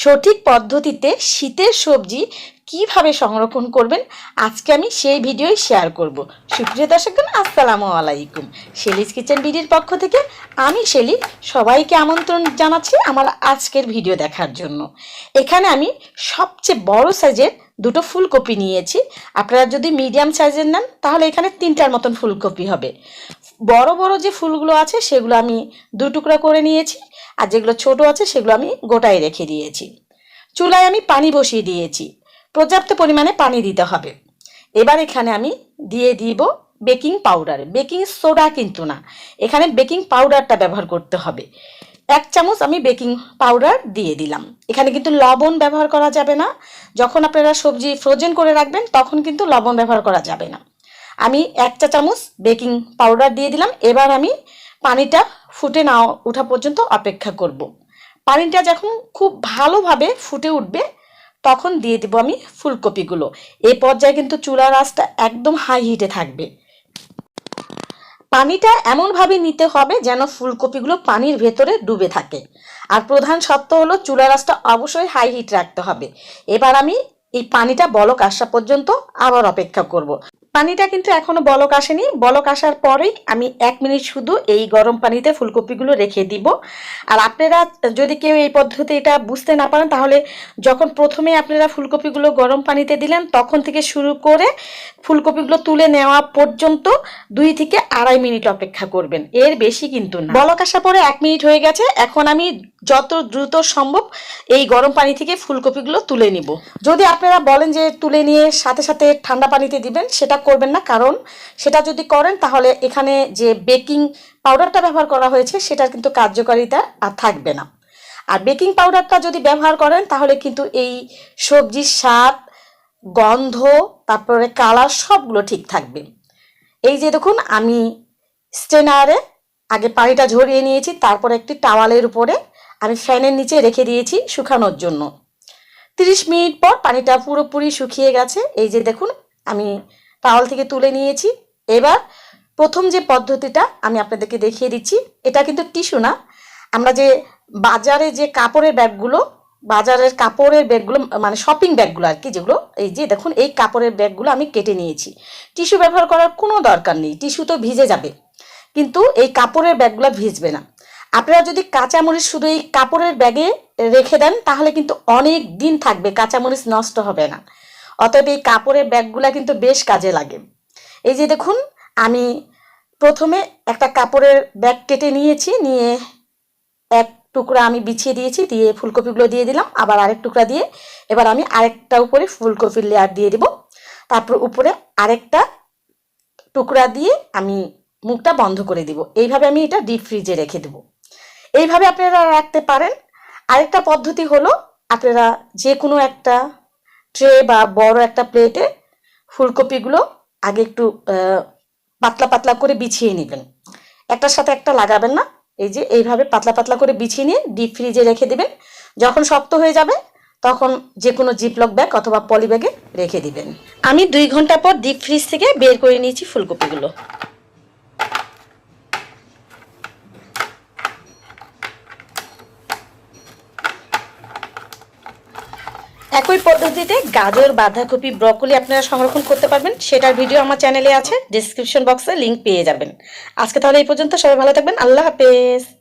সঠিক পদ্ধতিতে শীতের সবজি কীভাবে সংরক্ষণ করবেন, আজকে আমি সেই ভিডিওই শেয়ার করব। সুপ্রিয় দর্শকগণ, আসসালামু আলাইকুম। শেলিস কিচেন বিডির পক্ষ থেকে আমি শেলি সবাইকে আমন্ত্রণ জানাচ্ছি আমার আজকের ভিডিও দেখার জন্য। এখানে আমি সবচেয়ে বড় সাইজের দুটো ফুলকপি নিয়েছি। আপনারা যদি মিডিয়াম সাইজের নেন, তাহলে এখানে তিনটার মতন ফুলকপি হবে। বড় বড় যে ফুলগুলো আছে, সেগুলো আমি দু টুকরা করে নিয়েছি। আর যেগুলো ছোট আছে সেগুলো আমি গোটায় রেখে দিয়েছি। চুলায় আমি পানি বসিয়ে দিয়েছি। পর্যাপ্ত পরিমাণে পানি দিতে হবে। এবার এখানে আমি দিয়ে দিব বেকিং পাউডার। বেকিং সোডা কিন্তু না। এখানে বেকিং পাউডারটা ব্যবহার করতে হবে। এক চামচ আমি বেকিং পাউডার দিয়ে দিলাম। এখানে কিন্তু লবণ ব্যবহার করা যাবে না। যখন আপনারা সবজি ফ্রোজেন করে রাখবেন, তখন কিন্তু লবণ ব্যবহার করা যাবে না। আমি এক চা চামচ বেকিং পাউডার দিয়ে দিলাম। এবার আমি পানিটা ফুটে না ওঠা পর্যন্ত অপেক্ষা করব। পানিটা যখন খুব ভালোভাবে ফুটে উঠবে, তখন দিয়ে দেবো আমি ফুলকপিগুলো এই পর্যায়ে কিন্তু চুলার আঁচটা একদম হাই হিটে থাকবে পানিটা এমনভাবে নিতে হবে যেন ফুলকপিগুলো পানির ভেতরে ডুবে থাকে আর প্রধান সত্য হলো চুলার আঁচটা অবশ্যই হাই হিট রাখতে হবে এবার আমি এই পানিটা বলক আসা পর্যন্ত আবার অপেক্ষা করব। পানিটা কিন্তু এখনও বলক আসেনি। বলক আসার পরেই আমি এক মিনিট শুধু এই গরম পানিতে ফুলকপিগুলো রেখে দিব। আর আপনারা যদি কেউ এই পদ্ধতি এটা বুঝতে না পারেন, তাহলে যখন প্রথমে আপনারা ফুলকপিগুলো গরম পানিতে দিলেন, তখন থেকে শুরু করে ফুলকপিগুলো তুলে নেওয়া পর্যন্ত দুই থেকে আড়াই মিনিট অপেক্ষা করবেন। এর বেশি কিন্তু না। বলক আসার পরে এক মিনিট হয়ে গেছে। এখন আমি যত দ্রুত সম্ভব এই গরম পানি থেকে ফুলকপিগুলো তুলে নিব। যদি আপনারা বলেন যে তুলে নিয়ে সাথে সাথে ঠান্ডা পানিতে দিবেন, সেটা করবেন না। কারণ সেটা যদি করেন, তাহলে এখানে যে বেকিং পাউডারটা ব্যবহার করা হয়েছে, সেটার কিন্তু কার্যকারিতা আর থাকবে না। আর বেকিং পাউডারটা যদি ব্যবহার করেন, তাহলে কিন্তু এই সবজির স্বাদ, গন্ধ, তারপরে কালার সবগুলো ঠিক থাকবে। এই যে দেখুন, আমি স্টেনারে আগে পানিটা ঝরিয়ে নিয়েছি, তারপর একটি টাওয়ালের উপরে আমি ফ্যানের নিচে রেখে দিয়েছি শুকানোর জন্য। তিরিশ মিনিট পর পানিটা পুরোপুরি শুকিয়ে গেছে। এই যে দেখুন, আমি টাওয়াল থেকে তুলে নিয়েছি। এবার প্রথম যে পদ্ধতিটা আমি আপনাদেরকে দেখিয়ে দিচ্ছি, এটা কিন্তু টিস্যু না। আমরা যে বাজারে যে কাপড়ের ব্যাগগুলো, বাজারের কাপড়ের ব্যাগগুলো মানে শপিং ব্যাগগুলো আর কি যেগুলো, এই যে দেখুন, এই কাপড়ের ব্যাগগুলো আমি কেটে নিয়েছি। টিস্যু ব্যবহার করার কোনো দরকার নেই, টিস্যু তো ভিজে যাবে। কিন্তু এই কাপড়ের ব্যাগগুলো ভিজবে না। আপনারা যদি কাঁচামরিচ শুধু এই কাপড়ের ব্যাগে রেখে দেন, তাহলে কিন্তু অনেক দিন থাকবে, কাঁচামরিচ নষ্ট হবে না। অতএব এই কাপড়ের ব্যাগগুলো কিন্তু বেশ কাজে লাগে। এই যে দেখুন, আমি প্রথমে একটা কাপড়ের ব্যাগ কেটে নিয়েছি, নিয়ে এক টুকরা আমি বিছিয়ে দিয়েছি, দিয়ে ফুলকপিগুলো দিয়ে দিলাম, আবার আরেক টুকরা দিয়ে এবার আমি আরেকটা উপরে ফুলকপির লেয়ার দিয়ে দিব। তারপর উপরে আরেকটা টুকরা দিয়ে আমি মুখটা বন্ধ করে দিব। এইভাবে আমি এটা ডিপ ফ্রিজে রেখে দেব। এইভাবে আপনারা রাখতে পারেন। আরেকটা পদ্ধতি হলো, আপনারা যে কোনো একটা ট্রে বা বড় একটা প্লেটে ফুলকপিগুলো আগে একটু পাতলা পাতলা করে বিছিয়ে নেবেন। একটার সাথে একটা লাগাবেন না। এই যে এইভাবে পাতলা পাতলা করে বিছিয়ে নিয়ে ডিপ ফ্রিজে রেখে দিবেন। যখন শক্ত হয়ে যাবে, তখন যে কোনো জিপলক ব্যাগ অথবা পলি ব্যাগে রেখে দিবেন। আমি দুই ঘণ্টা পর ডিপ ফ্রিজ থেকে বের করে নিয়েছি ফুলকপিগুলো। একই পদ্ধতিতে গাজর, বাঁধাকপি, ব্রকলি আপনারা সংরক্ষণ করতে পারবেন। সেটার ভিডিও আমার চ্যানেলে আছে ডিসক্রিপশন বক্সে লিংক পেয়ে যাবেন। আজকে তাহলে এই পর্যন্ত, সবাই ভালো থাকবেন, আল্লাহ হাফেজ।